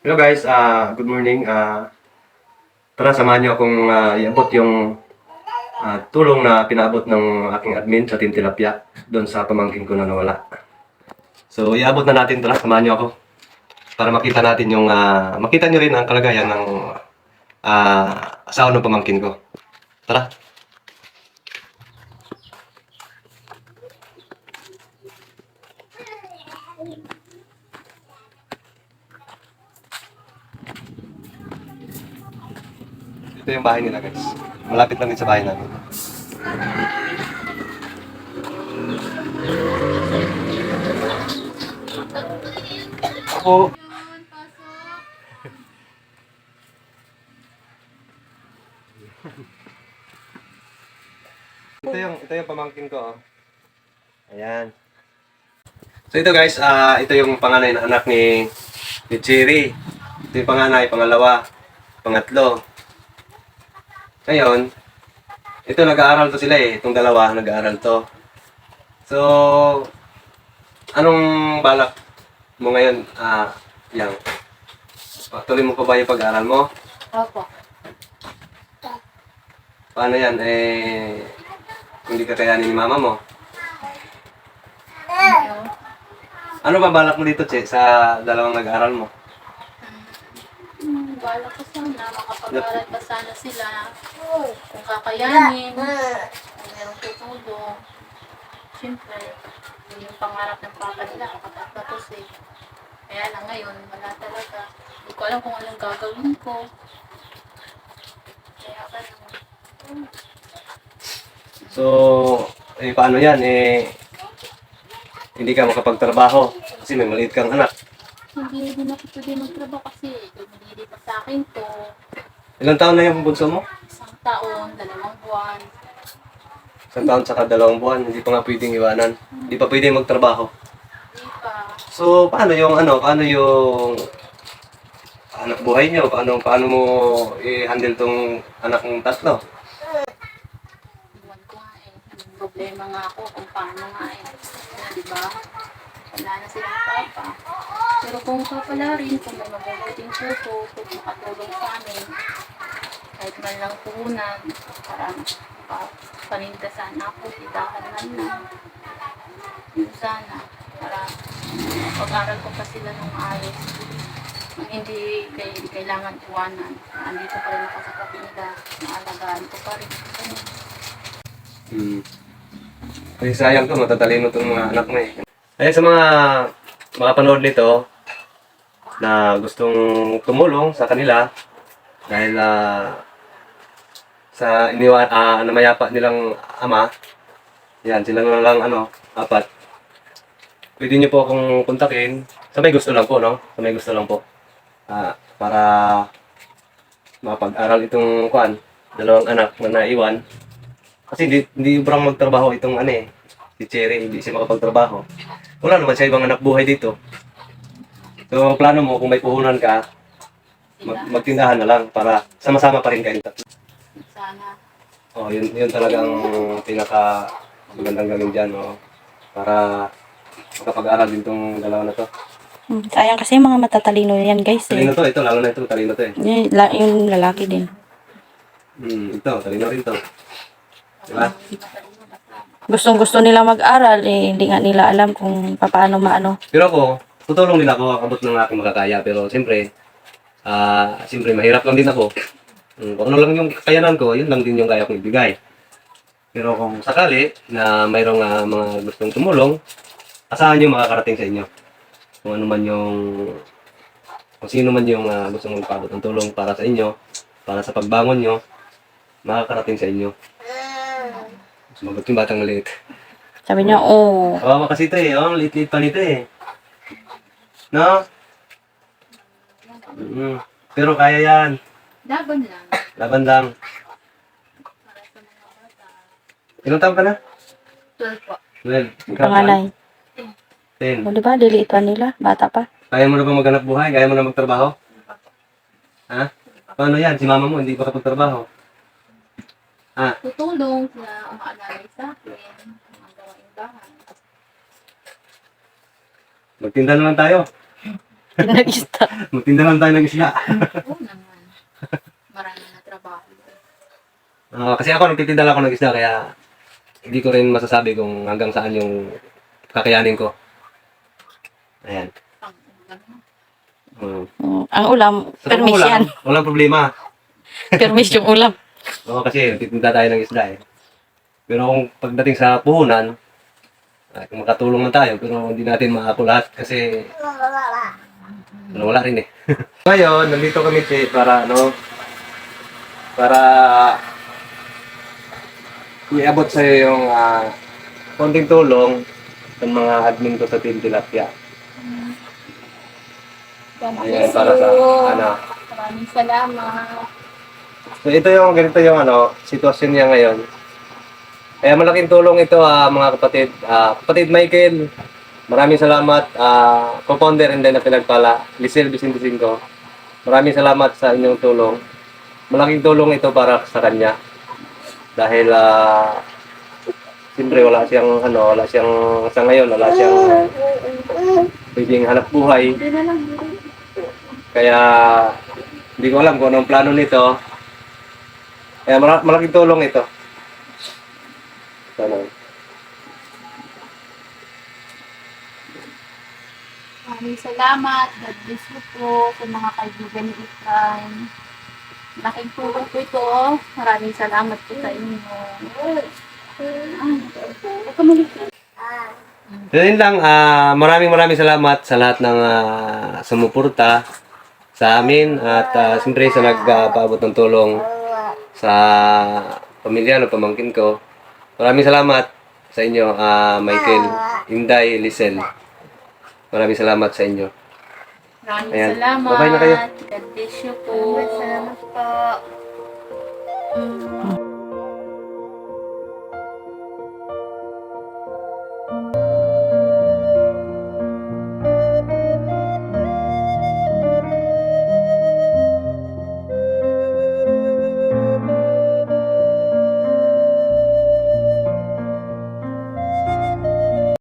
Hello guys, ah good morning. Ah tara, samahan niyo akong ah, iabot yung ah, tulong na pinaabot ng aking admin sa Team Tilapia doon sa pamangkin ko na nawala. So, iabot na natin tara, samahan niyo ako. Para makita natin yung, ah, makita niyo rin ang kalagayan ng ah, asawa ng pamangkin ko. Tara. Ito yung bahay nila guys. Malapit lang din sa bahay namin. Ako. ito yung ito yung pamangkin ko. Oh. Ayan. So ito guys, ah ito yung panganay na anak ni ni Cherry. Ito yung panganay, pangalawa, pangatlo. Ngayon, ito nag-aaral to sila eh. Itong dalawa, nag-aaral to. So, anong balak mo ngayon? Ah, yang. Tuloy mo pa ba yung pag-aaral mo? Opo. Paano yan? Eh, hindi ka kayanin ni mama mo. Ano? Ano ba balak mo dito, Che, sa dalawang nag-aaral mo? Hmm, bala ko sana, makapag-aral pa sana sila. Kung kakayanin, kung merong tutulong. Siyempre, yun yung pangarap ng papa nila, makapagtapos eh. Kaya lang ngayon, wala talaga. Hindi ko alam kung anong gagawin ko. Kaya ganun. So, eh, paano yan? Eh, hindi ka makapagtrabaho kasi may maliit kang anak. Hindi din ako pwede magtrabaho kasi dumili pa sa akin to. Ilang taon na yung bunso mo? Isang taon, dalawang buwan. Isang taon saka dalawang buwan, hindi pa nga pwedeng iwanan. Hindi pa pwedeng magtrabaho. Hindi pa. So, paano yung ano, paano yung anak buhay niyo? Paano, paano mo i-handle tong anak ng tatlo? Iwan ko nga eh. Ang problema nga ako kung paano nga eh. Di ba? Wala na silang papa. Pero kung papala rin, kung may mabubuting puso, kung makatulong sa amin, kahit man lang puhunan, para paninda sana ako, titahan man lang. Yun sana, para pag-aral ko pa sila ng ayos. Hindi kay, kailangan iwanan. Andito pa rin ako sa kapinda, naalagaan ko pa rin. Ganun. Hmm. Kasi sayang to, matatalino tong mga anak mo eh. Ayun sa mga makapanood nito na gustong tumulong sa kanila dahil ah, sa iniwan ah, namayapa nilang ama, yan, sila na lang ano, apat. Pwede niyo po akong kontakin. Sa may gusto lang po, no? Sa may gusto lang po. Ah, para mapag-aral itong kwan, dalawang anak na naiwan. Kasi hindi, hindi parang magtrabaho itong ano eh. Si Cherry, hindi siya makapagtrabaho. Wala naman siya ibang anak buhay dito. So, plano mo, kung may puhunan ka, mag- magtindahan na lang para sama-sama pa rin kayo tatlo. Sana. Oh, yun, yun talagang pinaka magandang gawin dyan, oh. Para makapag-aral din tong dalawa na to. Hmm, Sayang kasi mga matatalino yan guys Talino eh. to, ito, lalo na ito, talino to eh. Yung, la- yung lalaki din. Hmm, ito, talino rin to. Diba? Gustong gusto nila mag-aral eh, hindi nga nila alam kung paano maano. Pero ako, tutulong din ako, abot ng aking makakaya. Pero siyempre, ah, siyempre mahirap lang din ako. Mm, Kung ano lang yung kakayanan ko, yun lang din yung kaya kong ibigay. Pero kung sakali na mayroong ah, mga gustong tumulong, asahan nyo makakarating sa inyo. Kung ano man yung, kung sino man yung ah, gustong magpabot ng tulong para sa inyo, para sa pagbangon nyo, makakarating sa inyo. Sumagot yung batang maliit. Sabi niya, oh, Kawawa kasi ito eh. Oh, liit-liit pa nito eh. No? Mm. Pero kaya yan. Laban lang. Laban lang. Ilang taon ka na? 12 po. Well, panganay. Ten. O diba, diliit pa nila, bata pa. Kaya mo na ba maghanap buhay? Kaya mo na magtrabaho? Ha? Paano yan? Si mama mo hindi pa kapagtrabaho. Ha? Tutulong sila umaalalay sa akin. Mga gawaing bahay. Magtinda na lang tayo. Pinag-ista. Magtinda lang tayo ng isda. Oo naman. Marami na trabaho. Ah, kasi ako nagtitinda lang ako ng isda kaya hindi ko rin masasabi kung hanggang saan yung kakayanin ko. Ayan. Mm. Mm, ang ulam, Sa permis ulam. Walang problema. Permis yung ulam. Oo, kasi nagtitinda tayo ng isda eh. Pero kung pagdating sa puhunan, ay, kung makatulong lang tayo, pero hindi natin maako lahat kasi ano, wala rin eh. Ngayon, nandito kami si para ano, para iabot sa iyo yung ah, konting tulong ng mga admin ko sa Team Tilapia. Ayan, para sa ano. Maraming salamat. So ito yung ganito yung ano, sitwasyon niya ngayon. Kaya malaking tulong ito ah, mga kapatid. Ah, kapatid Michael, maraming salamat. Ah, co-founder and then na pinagpala, Lisel Vicenticinco. Maraming salamat sa inyong tulong. Malaking tulong ito para sa kanya. Dahil ah, siyempre wala siyang ano, wala siyang sa ngayon, wala siyang pwedeng hanap buhay. Kaya hindi ko alam kung anong plano nito. Kaya mala- malaking tulong ito. Sana. Maraming salamat. God bless you po sa mga kaibigan ni Efraim. Laking tulong po ito. Maraming salamat po sa inyo. Ah, yun lang, ah, maraming maraming salamat sa lahat ng ah, sumuporta sa amin at uh, siyempre sa nagpaabot ng tulong sa pamilya ng pamangkin ko. Maraming salamat sa inyo, ah, Michael, Inday, Lisel. Maraming salamat sa inyo. Maraming Ayan. salamat. Bye-bye na kayo. God bless you po. Salamat po. Mm.